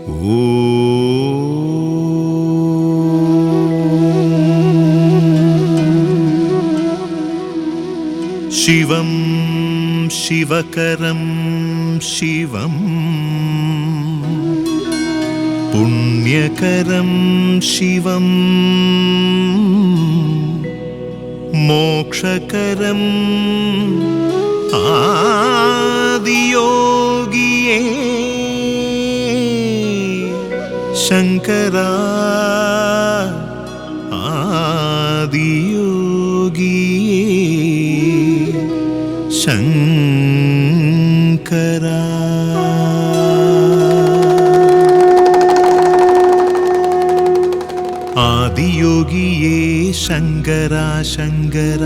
ശിവം ശിവകരം ശിവം. പുണ്യകരം ശിവം. മോക്ഷകരം ആദിയോഗിയേ ശങ്കരാ ആദിയോഗിയേ ശങ്കരാ. ആദിയോഗിയേ ശങ്കര ശങ്കര.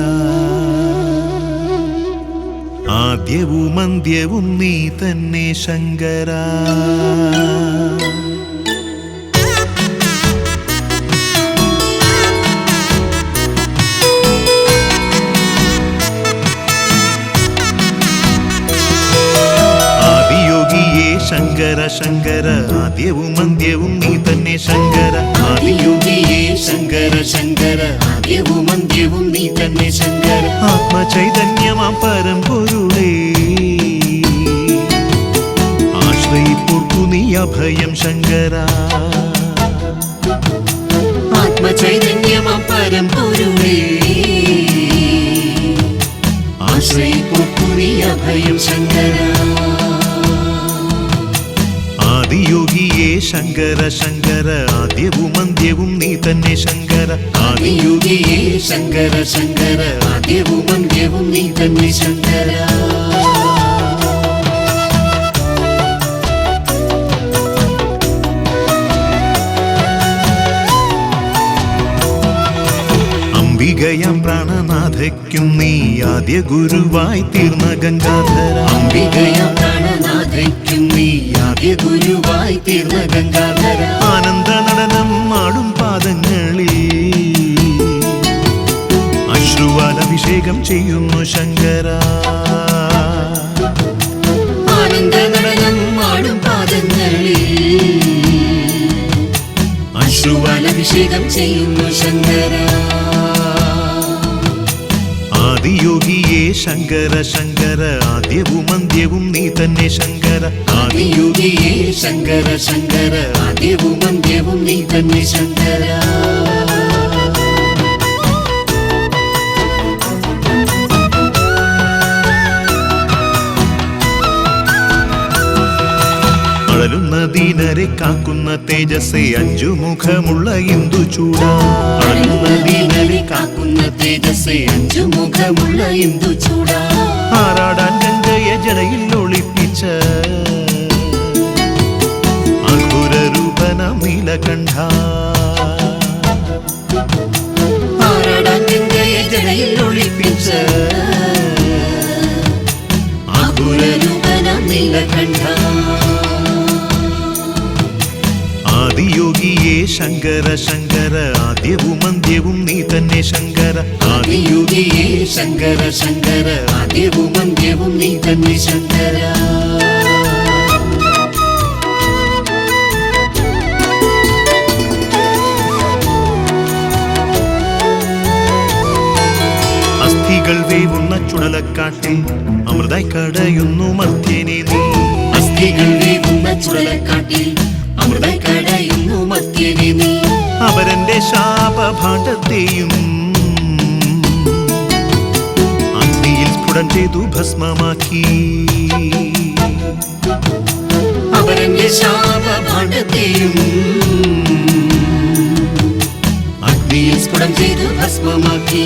ആദ്യവും അന്ത്യവും നീ തന്നെ ശങ്കര. ശങ്കര ശങ്കര ആദ്യവും അന്ത്യവും നീ തന്നെ ശങ്കര. ആദിയോഗിയേ ശങ്കര ശങ്കര ആദ്യവും അന്ത്യവും നീ തന്നെ ശങ്കര. ആത്മചൈതന്യമാം പരമ്പൊരുളേ. ആശ്രയിപ്പോർക്കു നീ അഭയം ശങ്കര. ആത്മചൈതന്യമാം പരമ്പൊരുളേ. ആശ്രയിപ്പോർക്കു നീ അഭയം ശങ്കര ആദിയോഗിയേ ശങ്കര ശങ്കര ആദ്യവും അന്ത്യവും നീ തന്നെ ശങ്കര. ആദിയോഗിയേ ശങ്കര ശങ്കര ആദ്യവും അന്ത്യവും നീ തന്നെ ശങ്കര. അംബികയാം പ്രാണനാഥയ്ക്കും നീ ആദ്യ ഗുരുവായി തീർന്ന ഗംഗാധര. അംബികയാം പ്രാണനാഥയ്ക്കും നീ ആദ്യ ഗുരുവായി തീർന്ന ഗംഗാധര. ആനന്ദ നടനം ആടും പാദങ്ങളിൽ. അശ്രുവാൽ അഭിഷേകം ചെയ്യുന്നു ശങ്കര. ആനന്ദ നടനം ആടും പാദങ്ങളിൽ. അശ്രുവാൽ അഭിഷേകം ചെയ്യുന്നു ശങ്കര. ആദിയോഗിയേ ശങ്കര ശങ്കര ആദ്യവും അന്ത്യവും നീ തന്നെ ശങ്കര. ആദിയോഗിയേ ശങ്കര ശങ്കര ആദ്യവും അന്ത്യവും നീ തന്നെ ശങ്കര. അഴലുന്ന ദീനരെ കാക്കുന്ന തേജസ്സെ അഞ്ചു മുഖമുള്ള ഇന്ദു ചൂടാ. ദീനരെ കാക്കുന്ന തേജസ്സേ അഞ്ചു മുഖമുള്ള ഇന്ദു ചൂട. ആറാടാൻ ഗംഗയെ ജടയിൽ ഒളിപ്പിച്ച? അഘുരൂപന നീലകണ്ഠ. ആരടങ്ങയെ ജടയിൽ ഒളിപ്പിച്ച? രൂപന നീലകണ്ഠ. ആദിയോഗിയേ ശങ്കര ശങ്കര ആദ്യവും അന്ത്യവും നീ തന്നെ ശങ്കര. ആദിയോഗിയേ ശങ്കര ശങ്കര ആദ്യവും അന്ത്യവും നീ തന്നെ ശങ്കര. അസ്ഥികൾ വേവുന്ന ചുടലക്കാട്ടിൽ അമൃതായി കടയുന്നു മർത്യനെ നീ. അസ്ഥികൾ വേവുന്ന ചുഴലക്കാട്ടിൽ ശാപഭാണ്ഡത്തെയും അഗ്നിയിൽ സ്ഫുടം ചെയ്തു ഭസ്മമാക്കി. അവരന്റെ ശാപഭാണ്ഡത്തെയും അഗ്നിയിൽ സ്ഫുടം ചെയ്തു ഭസ്മമാക്കി.